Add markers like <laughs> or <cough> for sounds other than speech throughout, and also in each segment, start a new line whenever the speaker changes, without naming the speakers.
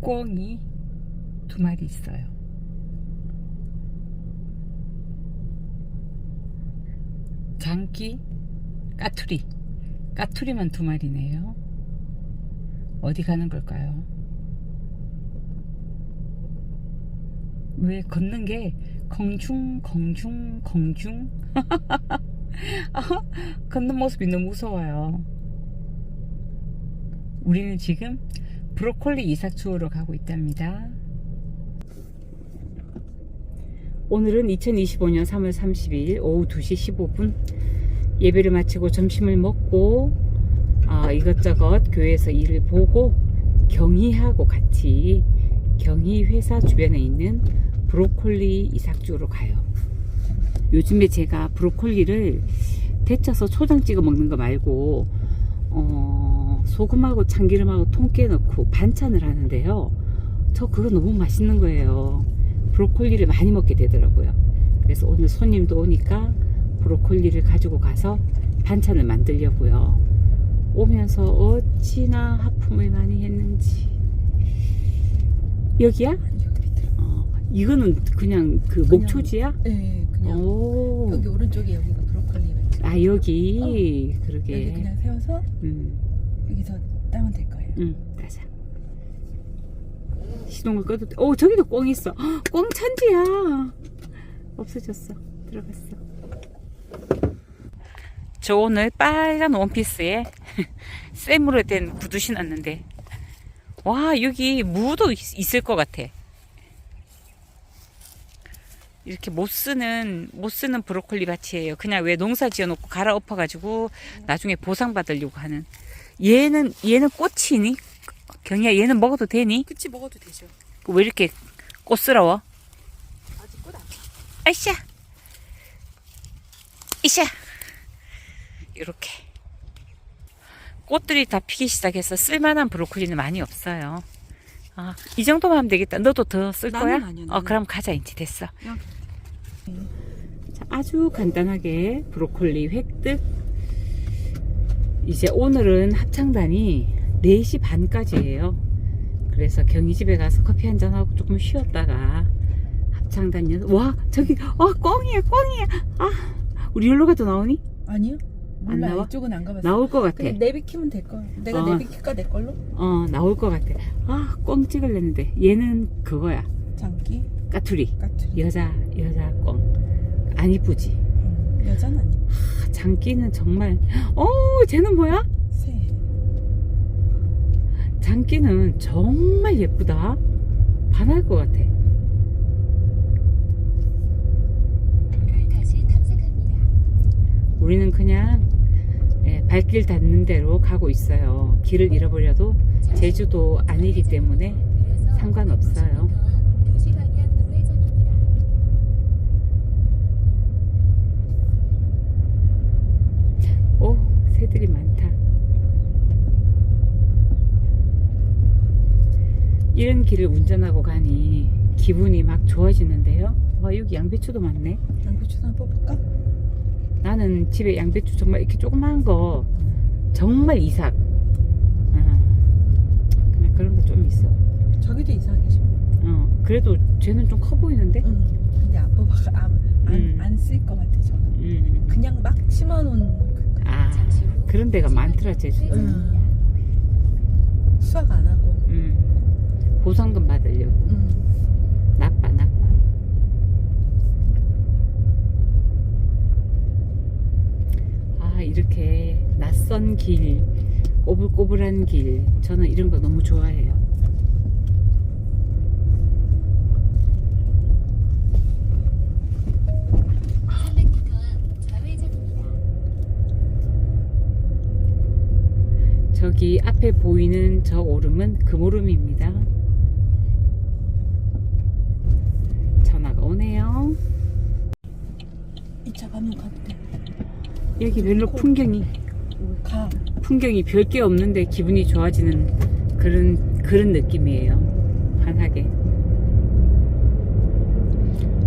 꿩이 두 마리 있어요. 장기, 까투리. 까투리만 두 마리네요. 어디 가는 걸까요? 왜 걷는 게 공중, 공중, 공중? 아, 걷는 모습이 너무 무서워요. 우리는 지금 브로콜리 이삭주우러 가고 있답니다. 오늘은 2025년 3월 30일 오후 2시 15분 예배를 마치고 점심을 먹고 아, 이것저것 교회에서 일을 보고 경희하고 같이 경희 회사 주변에 있는 브로콜리 이삭주로 가요. 요즘에 제가 브로콜리를 데쳐서 초장 찍어 먹는 거 말고 어, 소금하고 참기름하고 통깨 넣고 반찬을 하는데요. 저 그거 너무 맛있는 거예요. 브로콜리를 많이 먹게 되더라고요. 그래서 오늘 손님도 오니까 브로콜리를 가지고 가서 반찬을 만들려고요. 오면서 어찌나 하품을 많이 했는지. 여기야?
여기.
어, 이거는 그냥 그
그냥-
목초지야?
네, 그냥
오.
여기 오른쪽에 여기가 브로콜리.
아 여기
여기
그러게.
그냥 세워서
음,
여기서 따면 될 거예요.
음, 가자. 시동을 꺼도 돼. 오 저기도 꽁 있어. 헉, 꽁 천지야. 없어졌어. 들어갔어. 저 오늘 빨간 원피스에 <laughs> 쇠무로 된 구두 신었는데 와 여기 무도 있- 있을 것 같아. 이렇게 못 쓰는 못 쓰는 브로콜리 밭이에요. 그냥 왜 농사 지어놓고 갈아 엎어 가지고 나중에 보상 받으려고 하는. 얘는 얘는 꽃이니? 경이야 얘는 먹어도 되니?
그치 먹어도 되죠.
왜 이렇게 꽃스러워?
아직 꽃 안.
아이샤 이샤 이렇게 꽃들이 다 피기 시작해서 쓸만한 브로콜리는 많이 없어요. 아, 이 정도만 하면 되겠다. 너도 더 쓸 거야?
아니야,
어. 그럼 가자, 이제 됐어.
여기.
자, 아주 간단하게 브로콜리 획득. 이제 오늘은 합창단이 4시 반까지예요. 그래서 경희집에 가서 커피 한잔 하고 조금 쉬었다가 합창단 연 와, 저기 아, 꽁이야, 꽁이야. 아, 우리 여기로 가도 나오니?
아니요.
안
몰라
나와?
이쪽은 안 가봤어.
나올 것 같아.
내비키면 될 거. 내가
어.
내비킬까 내 걸로?
어, 나올 것 같아. 아, 꽁 찍을랬는데 얘는 그거야.
장기,
까투리.
까투리.
여자, 여자 꽁. 안 이쁘지?
음, 여자는 아니.
아, 장기는 정말 어, 쟤는 뭐야?
새.
장기는 정말 예쁘다. 반할 것 같아. 우리는 그냥 예, 발길 닿는 대로 가고 있어요. 길을 잃어버려도 제주도 아니기 때문에 상관없어요.
2시 방향 우회전입니다.
오, 새들이 많다. 이런 길을 운전하고 가니 기분이 막 좋아지는데요. 와, 여기 양배추도 많네.
양배추도 한번 뽑을까?
나는 집에 양배추 정말 이렇게 조그만 거 정말 이삭. 어, 그냥 그런 거 좀 있어.
저기도 이상이죠.
어, 그래도 쟤는 좀 커 보이는데?
응. 근데 안 뽑아
음.
안안쓸 것 같아 저는.
음.
그냥 막 심어놓은 그-
아, 그런 데가 많더라, 제주도.
음. 수확 안 하고.
음. 보상금 받으려고.
음.
나빠, 나빠. 아, 이렇게 낯선 길, 꼬불꼬불한 길. 저는 이런 거 너무 좋아해요.
아. 300m 앞 좌회전입니다.
저기 앞에 보이는 저 오름은 금오름입니다. 전화가 오네요.
이차 가면 가도 돼.
여기 별로 풍경이
가.
풍경이 별 게 없는데 기분이 좋아지는 그런 그런 느낌이에요. 환하게.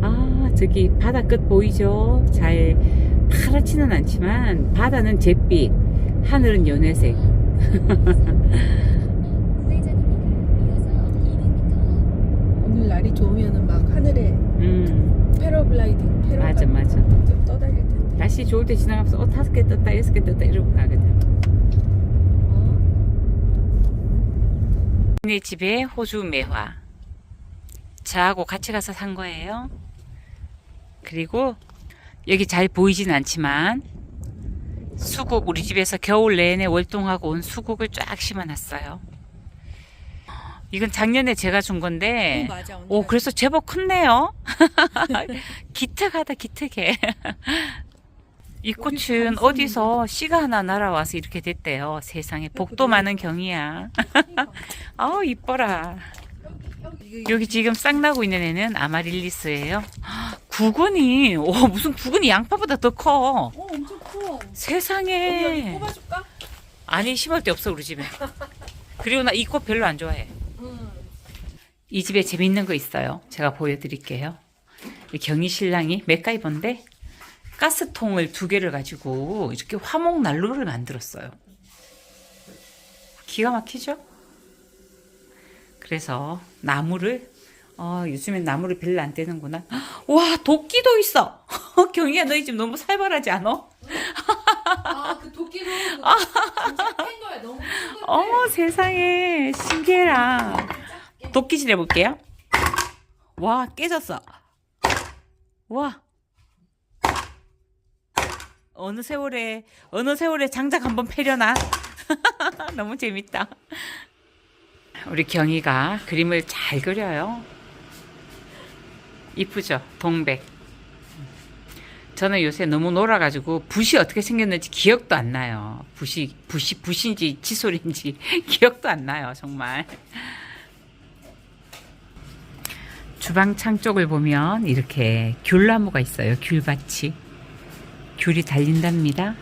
아 저기 바다 끝 보이죠? 잘 파랗지는 않지만 바다는 잿빛, 하늘은 연회색. <laughs> <laughs>
200m
날이 좋으면은 패러글라이딩 패러
맞아 맞아.
좀 떠다닐 텐데.
날씨 좋을 때 지나가면서 어 다섯 개 떴다 여섯 개 떴다 이러고 가거든.
어?
네 집에 호주 매화. 저하고 같이 가서 산 거예요. 그리고 여기 잘 보이진 않지만 수국 우리 집에서 겨울 내내 월동하고 온 수국을 쫙 심어놨어요 이건 작년에 제가 준 건데
어, 맞아.
오, 그래서 제법 컸네요. <laughs> <laughs> 기특하다, 기특해. <laughs> 이 꽃은 어디서 씨가 하나 날아와서 이렇게 됐대요. 세상에 복도 많은 경이야. 아우, 이뻐라. 여기 지금 싹 나고 있는 애는 아마릴리스예요. <gasps> 구근이, 오, 무슨 구근이 양파보다 더 커.
어 엄청 커.
세상에.
뽑아줄까?
아니, 심을 데 없어, 우리 집에. 그리고 나 이 꽃 별로 안 좋아해.
응.
이 집에 재밌는 거 있어요. 제가 보여드릴게요. 이 경희 신랑이 맥가이버인데 가스통을 두 개를 가지고 이렇게 화목 난로를 만들었어요. 기가 막히죠? 그래서 나무를 어, 요즘엔 나무를 별로 안 떼는구나. <gasps> 와 도끼도 있어. <laughs> 경희야 너희 집 너무 살벌하지 않아?
아그 도끼로 <laughs> 진짜 깬 거야 너무 큰 건데.
어머 세상에 신기해라. 도끼질 해볼게요. 와 깨졌어. 와. 어느 세월에 어느 세월에 장작 한번 패려나. <laughs> 너무 재밌다. 우리 경이가 그림을 잘 그려요. 이쁘죠? 동백. 저는 요새 너무 놀아가지고 붓이 어떻게 생겼는지 기억도 안 나요. 붓이 붓이 붓인지 칫솔인지 <laughs> 기억도 안 나요. 정말. 주방 창 쪽을 보면 이렇게 귤나무가 있어요. 귤밭이. 귤이 달린답니다.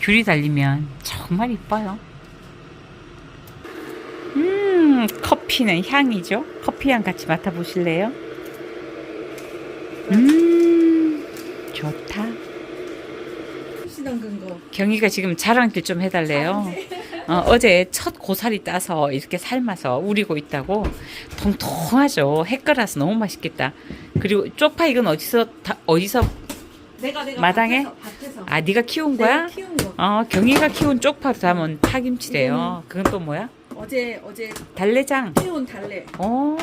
귤이 달리면 정말 이뻐요. 음, 커피는 향이죠. 커피 향 같이 맡아보실래요? 음, 좋다.
혹시 담근 거.
경희가 지금 자랑길 좀 해달래요. 어, 제첫 고사리 따서 이렇게 삶아서 우리고 있다고 통통하죠. 햇깔아서 너무 맛있겠다. 그리고 쪽파 이건 어디서 다, 어디서
내가 내가
마당에?
밭에서, 밭에서.
아 네가 키운 거야?
키운 거.
어 경희가 키운 쪽파로 담은 파김치래요. 그건 또 뭐야?
어제 어제
달래장.
키운 달래.
어,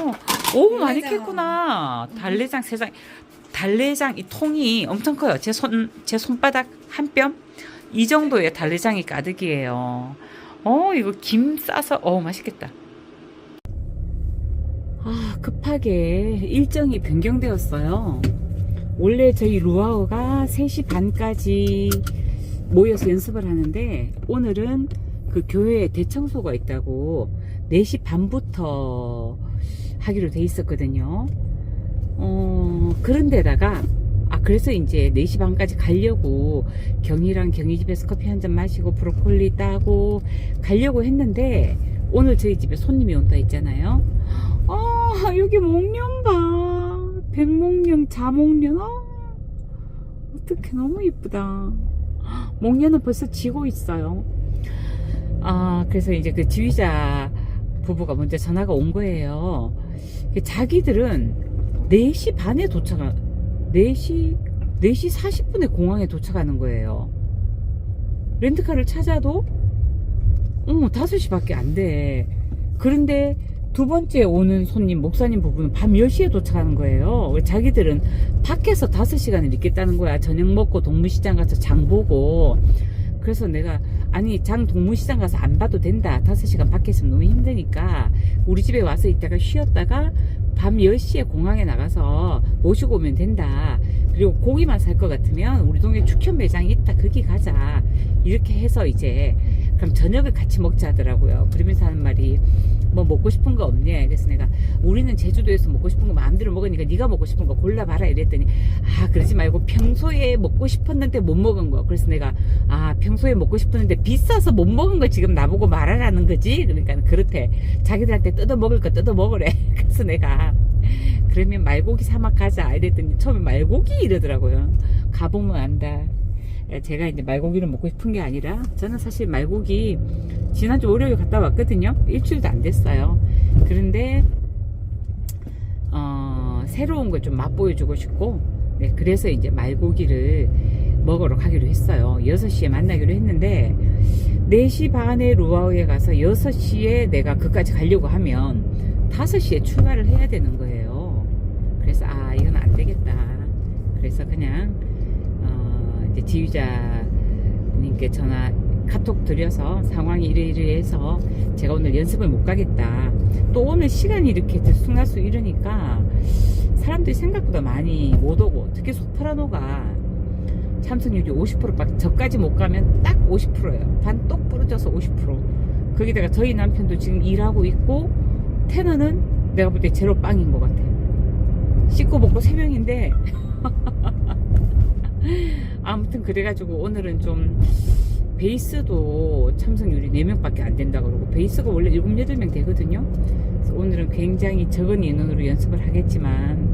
오 많이
달래장.
캤구나. 달래장 세상. 달래장 이 통이 엄청 커요. 제 손 제 손바닥 한 뼘 이 정도의 달래장이 가득이에요. 어 이거 김 싸서 어 맛있겠다. 아 급하게 일정이 변경되었어요. 원래 저희 루아우가 3시 반까지 모여서 연습을 하는데 오늘은 그 교회에 대청소가 있다고 4시 반부터 하기로 돼 있었거든요. 어, 그런데다가 아 그래서 이제 4시 반까지 가려고 경희랑 경희 집에서 커피 한 잔 마시고 브로콜리 따고 가려고 했는데 오늘 저희 집에 손님이 온다 했잖아요. 아 여기 목련 봐. 백목련, 자목련. 아 어떡해 너무 이쁘다. 목련은 벌써 지고 있어요. 아 그래서 이제 그 지휘자 부부가 먼저 전화가 온 거예요. 자기들은 4시 반에 도착하, 4시, 4시 40분에 공항에 도착하는 거예요. 렌트카를 찾아도, 어, 5시 밖에 안 돼. 그런데 두 번째 오는 손님, 목사님 부부는 밤 10시에 도착하는 거예요. 자기들은 밖에서 5시간을 있겠다는 거야. 저녁 먹고 동물시장 가서 장 보고. 그래서 내가, 아니, 장 동물시장 가서 안 봐도 된다. 5시간 밖에 있으면 너무 힘드니까. 우리 집에 와서 있다가 쉬었다가 밤 10시에 공항에 나가서 모시고 오면 된다. 그리고 고기만 살 것 같으면 우리 동네 축현 매장이 있다. 거기 가자. 이렇게 해서 이제 그럼 저녁을 같이 먹자 하더라고요. 그러면서 하는 말이 뭐 먹고 싶은 거 없냐. 그래서 내가 우리는 제주도에서 먹고 싶은 거 마음대로 먹으니까 네가 먹고 싶은 거 골라봐라 이랬더니 아 그러지 말고 평소에 먹고 싶었는데 못 먹은 거. 그래서 내가 아 평소에 먹고 싶었는데 비싸서 못 먹은 거 지금 나보고 말하라는 거지. 그러니까 그렇대. 자기들한테 뜯어 먹을 거 뜯어 먹으래. <laughs> 그래서 내가 그러면 말고기 사막 가자 이랬더니 처음에 말고기 이러더라고요. 가보면 안다. 제가 이제 말고기를 먹고 싶은 게 아니라 저는 사실 말고기 지난주 월요일 갔다 왔거든요. 일주일도 안 됐어요. 그런데 새로운 걸 좀 맛보여주고 싶고 네, 그래서 이제 말고기를 먹으러 가기로 했어요. 6시에 만나기로 했는데 4시 반에 루아우에 가서 6시에 내가 그까지 가려고 하면 5시에 출발을 해야 되는 거예요. 그래서 아 이건 안 되겠다. 그래서 그냥 어, 이제 지휘자님께 전화 카톡 드려서 상황이 이래이래해서 제가 오늘 연습을 못 가겠다. 또 오늘 시간이 이렇게 들쑥날쑥 이러니까 사람들이 생각보다 많이 못 오고 특히 소프라노가 참석률이 50%밖에 저까지 못 가면 딱 50%예요. 반 똑 부러져서 50%. 거기다가 저희 남편도 지금 일하고 있고 테너는 내가 볼 때 제로 빵인 것 같아요. 씻고 먹고 3명인데 <laughs> 아무튼 그래가지고 오늘은 좀 베이스도 참석률이 4명밖에 안 된다 그러고 베이스가 원래 7, 8명 되거든요. 그래서 오늘은 굉장히 적은 인원으로 연습을 하겠지만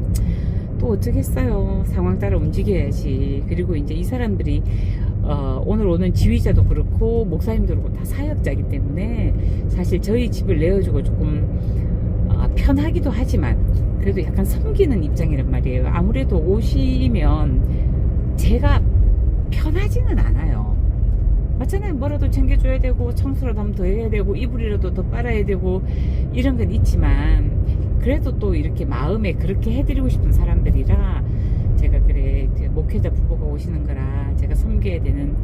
또 어쩌겠어요. 상황 따라 움직여야지. 그리고 이제 이 사람들이 어, 오늘 오는 지휘자도 그렇고 목사님도 그렇고 다 사역자이기 때문에 사실 저희 집을 내어주고 조금 어, 편하기도 하지만 그래도 약간 섬기는 입장이란 말이에요. 아무래도 오시면 제가 편하지는 않아요. 맞잖아요. 뭐라도 챙겨줘야 되고 청소라도 한번 더 해야 되고 이불이라도 더 빨아야 되고 이런 건 있지만 그래도 또 이렇게 마음에 그렇게 해드리고 싶은 사람들이라 제가 그래 그 목회자 부부가 오시는 거라 제가 섬겨야 되는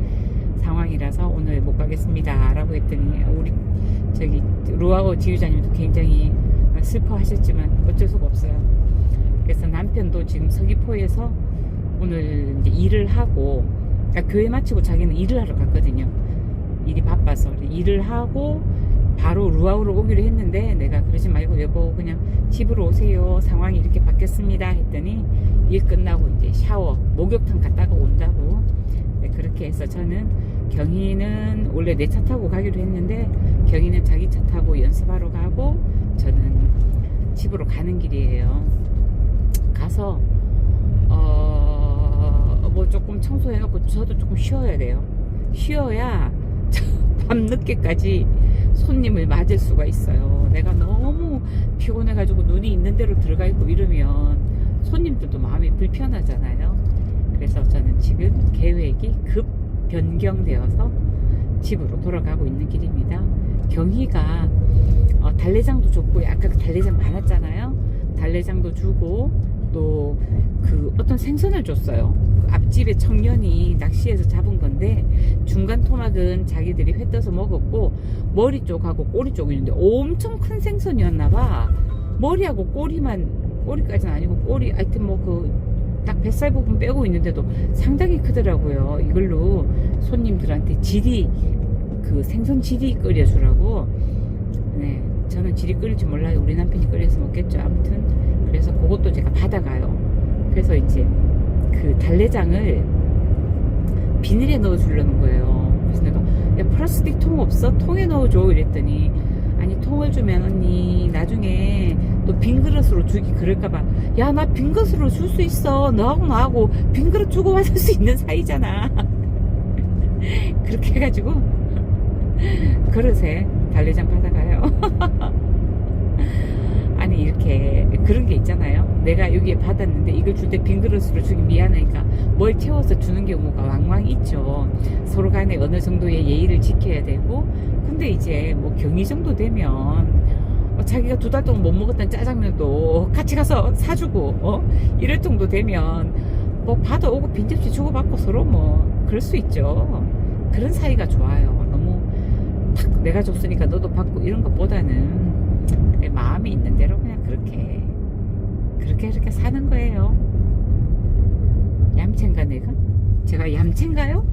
상황이라서 오늘 못 가겠습니다 라고 했더니 우리 저기 루아오 지휘자님도 굉장히 슬퍼하셨지만 어쩔 수가 없어요. 그래서 남편도 지금 서귀포에서 오늘 이제 일을 하고 그러니까 교회 마치고 자기는 일을 하러 갔거든요. 일이 바빠서 일을 하고 바로 루아우로 오기로 했는데 내가 그러지 말고 여보 그냥 집으로 오세요. 상황이 이렇게 바뀌었습니다 했더니 일 끝나고 이제 샤워 목욕탕 갔다가 온다고. 네, 그렇게 해서 저는 경희는 원래 내 차 타고 가기로 했는데 경희는 자기 차 타고 연습하러 가고 저는 집으로 가는 길이에요. 가서 어 뭐 조금 청소해놓고 저도 조금 쉬어야 돼요. 쉬어야 <laughs> 밤 늦게까지 손님을 맞을 수가 있어요. 내가 너무 피곤해가지고 눈이 있는 대로 들어가 있고 이러면 손님들도 마음이 불편하잖아요. 그래서 저는 지금 계획이 급 변경되어서 집으로 돌아가고 있는 길입니다. 경희가 어, 달래장도 줬고 아까 그 달래장 많았잖아요. 달래장도 주고 또 그 어떤 생선을 줬어요. 그 앞집에 청년이 낚시해서 잡은 건데 중간 토막은 자기들이 회 떠서 먹었고 머리 쪽하고 꼬리 쪽이 있는데 엄청 큰 생선이었나 봐. 머리하고 꼬리만 꼬리까지는 아니고 꼬리 하여튼 뭐그 딱 뱃살 부분 빼고 있는데도 상당히 크더라고요. 이걸로 손님들한테 지리 그 생선 지리 끓여주라고. 네, 저는 지리 끓일 줄 몰라요. 우리 남편이 끓여서 먹겠죠. 아무튼 그래서 그것도 제가 받아가요. 그래서 이제 그 달래장을 비닐에 넣어주려는 거예요. 그래서 내가 야 플라스틱 통 없어? 통에 넣어줘 이랬더니 아니 통을 주면 언니 나중에 또 빈 그릇으로 주기 그럴까봐 야 나 빈 그릇으로 줄 수 있어 너하고 나하고 빈 그릇 주고 받을 수 있는 사이잖아 <laughs> 그렇게 해가지고 그릇에 달래장 받아가요 <laughs> 아니 이렇게 그런 게 있잖아요. 내가 여기에 받았는데 이걸 줄 때 빈 그릇으로 주기 미안하니까 뭘 채워서 주는 경우가 왕왕 있죠. 서로 간에 어느 정도의 예의를 지켜야 되고 근데 이제 뭐 경위 정도 되면 어, 자기가 두 달 동안 못 먹었던 짜장면도 같이 가서 사주고 어? 이럴 정도 되면 뭐 받아오고 빈 접시 주고받고 서로 뭐 그럴 수 있죠. 그런 사이가 좋아요. 너무 탁 내가 줬으니까 너도 받고 이런 것보다는 내 마음이 있는 대로 그냥 그렇게 그렇게 이렇게 사는 거예요 얌체인가 내가? 제가 얌체인가요?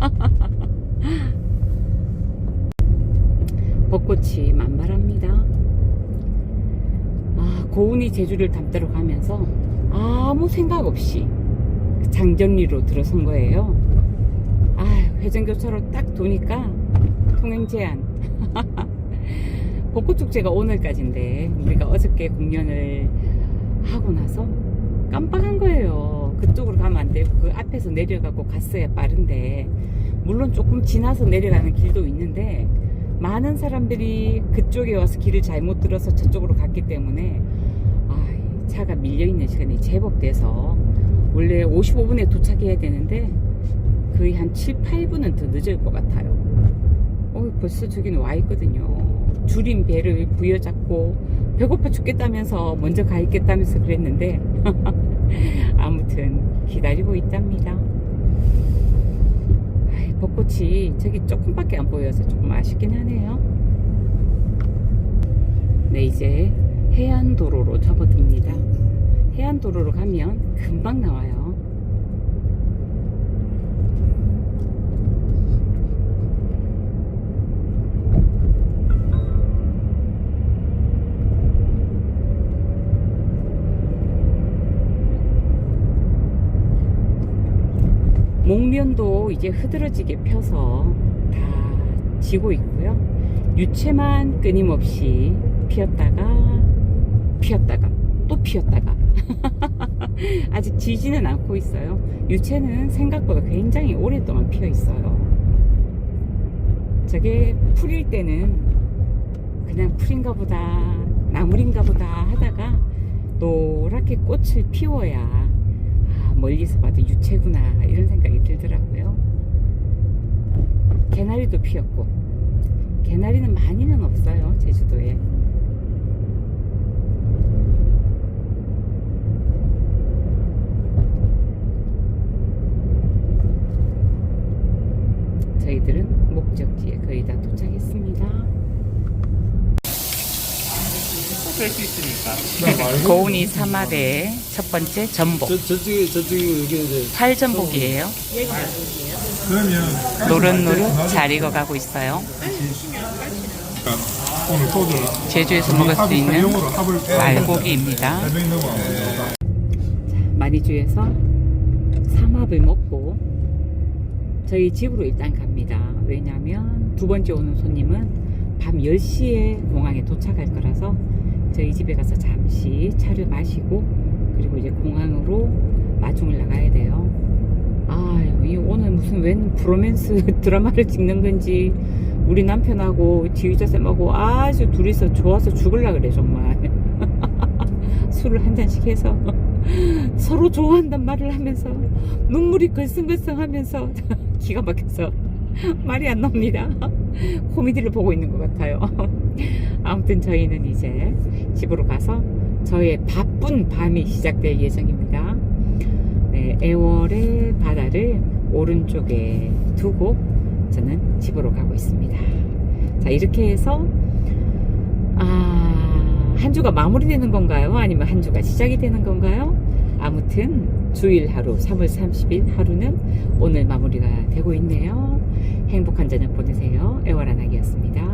<laughs> 벚꽃이 만발합니다. 아, 고운이 제주를 담대로 가면서 아무 생각 없이 장정리로 들어선 거예요. 아, 회전교차로 딱 도니까 통행 제한. <laughs> 벚꽃축제가 오늘까지인데 우리가 어저께 공연을 하고 나서 깜빡한 거예요. 그쪽으로 가면 안 되고 그 앞에서 내려가고 갔어야 빠른데 물론 조금 지나서 내려가는 길도 있는데 많은 사람들이 그쪽에 와서 길을 잘못 들어서 저쪽으로 갔기 때문에 아, 차가 밀려있는 시간이 제법 돼서 원래 55분에 도착해야 되는데 거의 한 7, 8분은 더 늦을 것 같아요. 어, 벌써 저기는 와 있거든요. 줄인 배를 부여잡고 배고파 죽겠다면서 먼저 가 있겠다면서 그랬는데 <laughs> 아무튼 기다리고 있답니다. 벚꽃이 저기 조금밖에 안 보여서 조금 아쉽긴 하네요. 네, 이제 해안도로로 접어듭니다. 해안도로로 가면 금방 나와요. 목련도 이제 흐드러지게 펴서 다 지고 있고요. 유채만 끊임없이 피었다가 피었다가 또 피었다가 <laughs> 아직 지지는 않고 있어요. 유채는 생각보다 굉장히 오랫동안 피어 있어요. 저게 풀일 때는 그냥 풀인가 보다 나물인가 보다 하다가 노랗게 꽃을 피워야 아, 멀리서 봐도 유채구나 이런 생각이 들더라고요. 개나리도 피었고 개나리는 많이는 없어요 제주도에. 저희들은 목적지에 거의 다 도착했습니다.
뺄수 있으니까. <laughs>
고운이 삼합의 첫 번째 전복.
저, 저쪽에, 저쪽에, 여기 이제.
팔전복이에요.
그러면
노릇노릇 잘 익어가고 있어요.
오늘
제주에서 먹을 수 있는 말고기입니다. 마리주에서 삼합을 먹고 저희 집으로 일단 갑니다. 왜냐하면 두 번째 오는 손님은 밤 10시에 공항에 도착할 거라서 저희 집에 가서 잠시 차를 마시고 그리고 이제 공항으로 마중을 나가야 돼요. 아유, 이 오늘 무슨 웬 브로맨스 <laughs> 드라마를 찍는 건지 우리 남편하고 지휘자 쌤하고 아주 둘이서 좋아서 죽을라 그래 정말 <laughs> 술을 한 잔씩 해서 <laughs> 서로 좋아한단 말을 하면서 눈물이 걸성걸성하면서 기가 막혀서 말이 안 나옵니다. 코미디를 보고 있는 것 같아요. <laughs> 아무튼 저희는 이제 집으로 가서 저의 바쁜 밤이 시작될 예정입니다. 네, 애월의 바다를 오른쪽에 두고 저는 집으로 가고 있습니다. 자, 이렇게 해서 아, 한 주가 마무리되는 건가요? 아니면 한 주가 시작이 되는 건가요? 아무튼 주일 하루 3월 30일 하루는 오늘 마무리가 되고 있네요. 행복한 저녁 보내세요. 애월아나기였습니다.